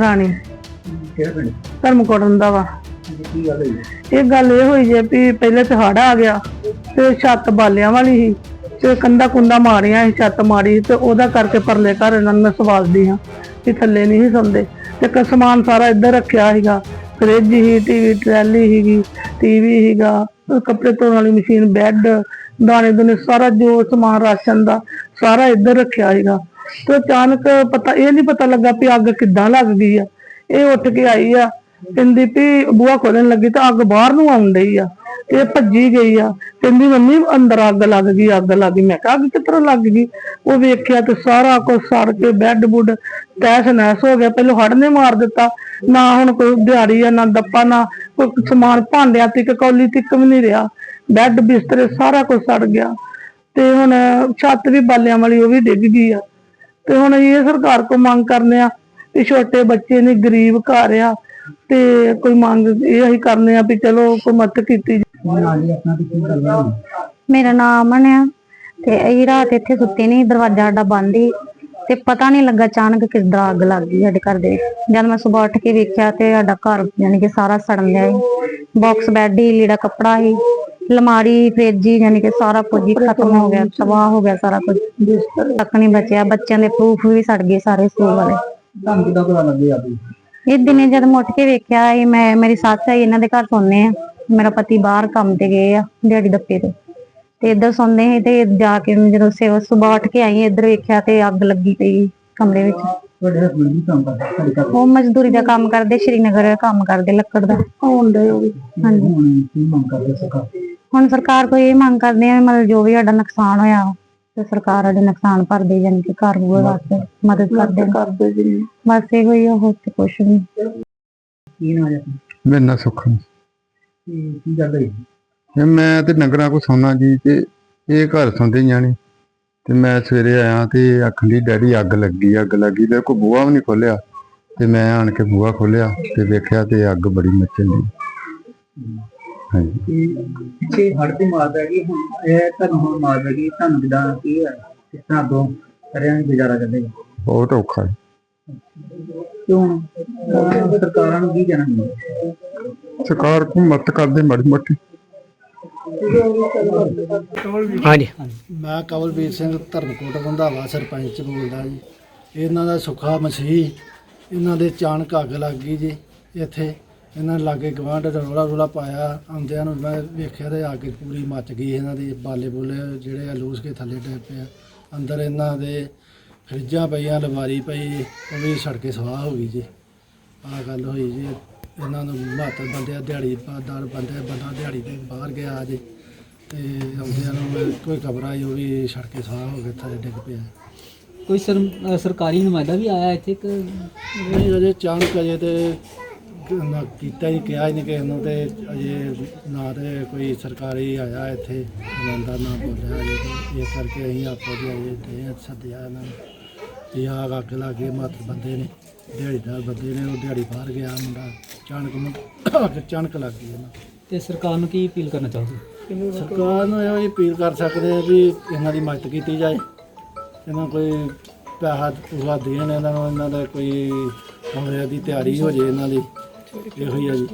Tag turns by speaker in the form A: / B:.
A: ਰਾਣੀ।
B: ਕਿਹੜਾ ਪਿੰਡ?
A: ਧਰਮਕੋਟਨ ਦਾ ਵਾ।
B: ਕੀ ਗੱਲ ਹੋਈ?
A: ਇਹ ਗੱਲ ਇਹ ਹੋਈ ਜੇ ਵੀ ਪਹਿਲੇ ਤੇ ਹੜ ਆ ਗਿਆ ਤੇ ਛੱਤ ਬਾਲਿਆਂ ਵਾਲੀ ਸੀ ਤੇ ਕੰਦਾ ਕੁੰਦਾ ਮਾਰੀਆਂ ਸੀ ਛੱਤ ਮਾਰੀ ਤੇ ਉਹਦਾ ਕਰਕੇ ਪਰਲੇ ਘਰ ਇਹਨਾਂ ਨੂੰ ਮੈਂ ਸਵਾਲਦੀ ਹਾਂ ਕਿ ਥੱਲੇ ਨਹੀਂ ਸੀ ਸੌਂਦੇ। ਤੇ ਕ ਸਮਾਨ ਸਾਰਾ ਇੱਧਰ ਰੱਖਿਆ ਸੀਗਾ ਫ੍ਰਿਜ ਹੀ ਟੀਵੀ ਟਰੈਲੀ ਸੀਗੀ ਟੀਵੀ ਸੀਗਾ ਕੱਪੜੇ ਧੋਣ ਵਾਲੀ ਮਸ਼ੀਨ ਬੈੱਡ ਦਾਣੇ ਦੁਨੇ ਸਾਰਾ ਜੋ ਸਮਾਨ ਰਾਸ਼ਨ ਦਾ ਸਾਰਾ ਇੱਧਰ ਰੱਖਿਆ ਸੀਗਾ। ਤੇ ਅਚਾਨਕ ਪਤਾ, ਇਹ ਨਹੀਂ ਪਤਾ ਲੱਗਾ ਵੀ ਅੱਗ ਕਿੱਦਾਂ ਲੱਗ ਗਈ ਆ। ਇਹ ਉੱਠ ਕੇ ਆਈ ਆ, ਕਹਿੰਦੀ ਵੀ ਬੂਹਾ ਖੋਲਣ ਲੱਗੀ ਤਾਂ ਅੱਗ ਬਾਹਰ ਨੂੰ ਆਉਣ ਡਈ ਆ, ਤੇ ਇਹ ਭੱਜੀ ਗਈ ਆ। ਕਹਿੰਦੀ, ਮੰਮੀ, ਅੰਦਰ ਅੱਗ ਲੱਗ ਗਈ, ਅੱਗ ਲੱਗ ਗਈ। ਮੈਂ ਕਿਹਾ, ਅੱਗ ਕਿੱਧਰੋਂ ਲੱਗ ਗਈ? ਉਹ ਵੇਖਿਆ ਤੇ ਸਾਰਾ ਕੁਝ ਸੜ ਕੇ ਬੈੱਡ ਬੁੱਡ ਤੈਸ ਨੈਸ ਹੋ ਗਿਆ। ਪਹਿਲਾਂ ਹੜ ਨੇ ਮਾਰ ਦਿੱਤਾ। ਨਾ ਹੁਣ ਕੋਈ ਦਿਹਾੜੀ ਆ, ਨਾ ਦੱਪਾ, ਨਾ ਕੋਈ ਸਮਾਨ। ਭਾਂਡਿਆਂ ਤੱਕ, ਕੌਲੀ ਤੱਕ ਵੀ ਨਹੀਂ ਰਿਹਾ। ਬੈੱਡ ਬਿਸਤਰੇ ਸਾਰਾ ਕੁਝ ਸੜ ਗਿਆ। ਤੇ ਹੁਣ ਛੱਤ ਵੀ ਬਾਲਿਆਂ ਵਾਲੀ ਉਹ ਵੀ ਡਿੱਗ ਗਈ ਆ। ਤੇ ਹੁਣ ਇਹ ਸਰਕਾਰ ਕੋ ਮੰਗ ਕਰਨੇ ਆ ਵੀ ਛੋਟੇ ਬੱਚੇ ਨੇ, ਗਰੀਬ ਘਰ ਆ ਤੇ ਕੋਈ ਮੰਗ ਇਹ ਅਸੀਂ ਕਰਨੇ ਆ ਵੀ ਚਲੋ ਕੋਈ ਮਦਦ ਕੀਤੀ
C: ਮੇਰਾ ਨਾਮ ਅਮਨ ਆ ਤੇ ਅਸੀਂ ਰਾਤ ਇੱਥੇ ਸੁੱਤੇ ਨਹੀਂ, ਦਰਵਾਜ਼ਾ ਸਾਡਾ ਬੰਦ ਸੀ ਤੇ ਪਤਾ ਨਹੀਂ ਲੱਗਾ ਅਚਾਨਕ ਕਿੱਦਾਂ ਅੱਗ ਲੱਗ ਗਈ ਸਾਡੇ ਘਰ ਦੇ ਵਿੱਚ। ਜਦ ਮੈਂ ਸਵੇਰ ਉੱਠ ਕੇ ਵੇਖਿਆ ਤੇ ਸਾਡਾ ਘਰ ਯਾਨੀ ਕਿ ਸਾਰਾ ਸੜਨ ਲਿਆ ਸੀ। ਬਾਕਸ ਬੈੱਡ ਹੀ ਲੀੜਾ ਕੱਪੜਾ ਸੀ। ਅਲਮਾਰੀ ਫ੍ਰਿਜ ਯਾਨੀ ਕਿ ਸਾਰਾ ਕੁਝ ਹੀ ਖਤਮ ਹੋ ਗਿਆ ਤਬਾਹ ਹੋ ਗਿਆ ਸਾਰਾ ਕੁਝ। ਤੱਕ ਨਹੀਂ ਬਚਿਆ ਬੱਚਿਆਂ ਦੇ ਪ੍ਰੂਫ ਵੀ ਸੜ ਗਏ ਸਾਰੇ ਸਕੂਲ ਵਾਲੇ।
B: ਤੁਹਾਨੂੰ ਕਿੱਦਾਂ ਪਤਾ ਲੱਗਿਆ ਵੀ
C: ਇਹ ਦਿਨੇ ਜਦ ਮੈਂ ਉੱਠ ਕੇ ਵੇਖਿਆ ਇਹ ਮੈਂ ਮੇਰੀ ਸੱਸ ਆਈ ਇਹਨਾਂ ਦੇ ਘਰ ਸੌਂਦੇ ਆ। ਮੇਰਾ ਪਤੀ ਬਾਹਰ ਕੰਮ ਤੇ ਗਏ ਆ ਦਿਹਾੜੀ ਦੱਪੇ ਤੇ। ਤੇ ਇੱਧਰ ਸੌਂਦੇ ਸੀ ਤੇ ਜਾ ਕੇ ਜਦੋਂ ਸਵੇਰ ਸੁਬਾਹ ਉੱਠ ਕੇ ਆਈ ਇੱਧਰ ਵੇਖਿਆ ਤੇ ਅੱਗ ਲੱਗੀ ਪਈ ਕਮਰੇ ਵਿੱਚ।
B: ਤੁਹਾਡੇ ਹਸਬੰਦ ਵੀ ਕੰਮ ਕਰਦੇ? ਸਾਡੇ ਘਰ
C: ਉਹ ਮਜ਼ਦੂਰੀ ਦਾ ਕੰਮ ਕਰਦੇ ਸ਼੍ਰੀਨਗਰ ਕੰਮ ਕਰਦੇ ਲੱਕੜ ਦਾ।
A: ਉਹ
C: ਹਾਂਜੀ।
B: ਹੁਣ ਕੀ ਮੰਗ ਕਰਦੇ ਸਰਕਾਰ?
C: ਹੁਣ ਸਰਕਾਰ ਕੋਈ ਇਹ ਮੰਗ ਕਰਦੇ ਆ ਮਤਲਬ ਜੋ ਵੀ ਸਾਡਾ ਨੁਕਸਾਨ ਹੋਇਆ ਤੇ ਸਰਕਾਰ ਸਾਡੇ ਨੁਕਸਾਨ ਭਰਦੇ ਜਾਣੀ ਕਿ ਘਰ ਬੂਹੇ ਵਾਸਤੇ ਮਦਦ ਕਰਦੇ।
A: ਕਰਦੇ ਜੀ।
C: ਬਸ ਇਹੋ ਹੀ ਹੋਰ ਤੇ ਕੁਛ ਨਹੀਂ।
B: ਕੀ ਨਾ
D: ਮੇਰਾ ਨਾਂ ਸੁੱਖ ਹੈ।
B: ਕੀ ਕੀ ਗੱਲ ਹੋਈ?
D: ਮੈਂ ਤੇ ਨਗਰਾਂ ਕੋ ਸੌਣਾ ਜੀ ਤੇ ਇਹ ਘਰ ਸੌਂਦੇ ਜਾਣੇ। ਤੇ ਮੈਂ ਸਵੇਰੇ ਆਇਆ ਤੇ ਆਖਣ ਦੀ ਡੈਡੀ ਅੱਗ ਲੱਗੀ ਅੱਗ ਲੱਗੀ। ਤੇ ਕੋ ਬੂਹਾ ਵੀ ਨਹੀਂ ਖੋਲਿਆ ਤੇ ਮੈਂ ਆਣ ਕੇ ਬੂਹਾ ਖੋਲਿਆ ਤੇ ਵੇਖਿਆ ਤੇ ਅੱਗ ਬੜੀ ਮੱਚਣ ਦੀ ਹਾਂਜੀ।
B: ਕਿ ਪਿੱਛੇ ਹੜ ਦੀ ਮਾਰ ਗਈ ਹੁਣ ਇਹ ਤੁਹਾਨੂੰ ਹੁਣ ਮਾਰ ਗਈ ਤੁਹਾਨੂੰ ਕਿਦਾਂ ਕੀ ਹੈ ਕਿਸ ਤਰ੍ਹਾਂ ਦੋ ਕਰਿਆ ਗੁਜ਼ਾਰਾ ਕਰਦੇ
D: ਬਹੁਤ ਔਖਾ ਹੈ।
B: ਕਿਉਂ? ਅਹ ਸਰਕਾਰਾਂ ਨੂੰ ਕੀ ਕਹਿਣਾ ਚਾਹੀਦਾ
D: ਸਰਕਾਰ ਕੋ ਮਦਦ ਕਰਦੇ ਮਾੜੀ ਮੋਟੀ।
E: ਹਾਂਜੀ।
F: ਮੈਂ ਕਵਲਵੀਰ ਸਿੰਘ ਧਰਮਕੋਟ ਰੰਧਾਵਾ ਸਰਪੰਚ ਬੋਲਦਾ ਜੀ। ਇਹਨਾਂ ਦਾ ਸੁੱਖਾ ਮਸੀਹ ਇਹਨਾਂ ਦੇ ਚਾਣਕ ਅੱਗ ਲੱਗ ਗਈ ਜੀ ਇੱਥੇ ਇਹਨਾਂ ਲਾਗੇ ਗਵਾਂਢ ਦਾ ਰੋਲਾ ਰੋਲਾ ਪਾਇਆ ਆਉਂਦਿਆਂ ਨੂੰ ਮੈਂ ਵੇਖਿਆ ਤੇ ਅੱਗ ਪੂਰੀ ਮੱਚ ਗਈ ਇਹਨਾਂ ਦੇ ਬਾਲੇ ਬੋਲੇ ਜਿਹੜੇ ਆ ਲੂਸ ਕੇ ਥੱਲੇ ਡਿੱਗ ਪਏ ਆ। ਅੰਦਰ ਇਹਨਾਂ ਦੇ ਫਰਿੱਜਾਂ ਪਈਆਂ ਲਵਾਰੀ ਪਈ ਉਹ ਵੀ ਸੜ ਕੇ ਸਵਾਹ ਹੋ ਗਈ ਜੀ। ਆਹ ਗੱਲ ਹੋਈ ਜੀ ਇਹਨਾਂ ਨੂੰ ਮਾਤਰ ਬੰਦੇ ਆ ਦਿਹਾੜੀ ਦਰ ਬੰਦੇ ਬੰਦਾ ਦਿਹਾੜੀ ਤੇ ਬਾਹਰ ਗਿਆ ਜੀ। ਤੇ ਆਉਂਦਿਆਂ ਨੂੰ ਕੋਈ ਖਬਰ ਆਈ ਉਹ ਵੀ ਸੜ ਕੇ ਸਵਾਹ ਹੋ ਗਏ ਥੱਲੇ ਡਿੱਗ ਪਿਆ।
E: ਕੋਈ ਸਰ ਅ, ਸਰਕਾਰੀ ਨੁਮਾਇੰਦਾ ਵੀ ਆਇਆ ਇੱਥੇ ਕਿ
F: ਨਹੀਂ ਅਜੇ ਚਾਣਕ ਅਜੇ ਤੇ ਨਾ ਕੀਤਾ ਹੀ ਕਿਹਾ ਹੀ ਨਹੀਂ ਕਿਸੇ ਨੂੰ ਤੇ ਅਜੇ ਨਾ ਤੇ ਕੋਈ ਸਰਕਾਰੀ ਆਇਆ ਇੱਥੇ ਨੁਮਾਇੰਦਾ ਨਾ ਬੋਲਿਆ ਅਜੇ ਇਸ ਕਰਕੇ ਅਸੀਂ ਆਪੋ ਦੀ ਅਜੇ ਦੇ ਸੱਦਿਆ ਇਹਨਾਂ ਨੂੰ। ਆਹ ਅੱਗ ਲੱਗੇ ਮਾਤਰ ਬੰਦੇ ਨੇ ਦਿਹਾੜੀਦਾਰ ਬੰਦੇ ਨੇ ਉਹ ਦਿਹਾੜੀ ਬਾਹਰ ਗਿਆ ਮੁੰਡਾ ਚਾਣਕ ਚਾਣਕ ਲੱਗ ਗਈ ਇਹਨਾਂ
E: ਤੇ ਸਰਕਾਰ ਨੂੰ ਕੀ ਅਪੀਲ ਕਰਨਾ ਚਾਹੋਗੇ?
F: ਸਰਕਾਰ ਨੂੰ ਇਹੋ ਅਪੀਲ ਕਰ ਸਕਦੇ ਆ ਵੀ ਇਹਨਾਂ ਦੀ ਮਦਦ ਕੀਤੀ ਜਾਏ। ਇਹਨਾਂ ਕੋਈ ਪੈਸਾ ਪੂਰਾ ਦੇਣ ਇਹਨਾਂ ਨੂੰ ਇਹਨਾਂ ਦਾ ਕੋਈ ਕਮਰੇ ਦੀ ਤਿਆਰੀ ਹੋ ਜੇ ਇਹਨਾਂ ਦੀ। ਇਹੋ ਹੀ ਆ ਜੀ।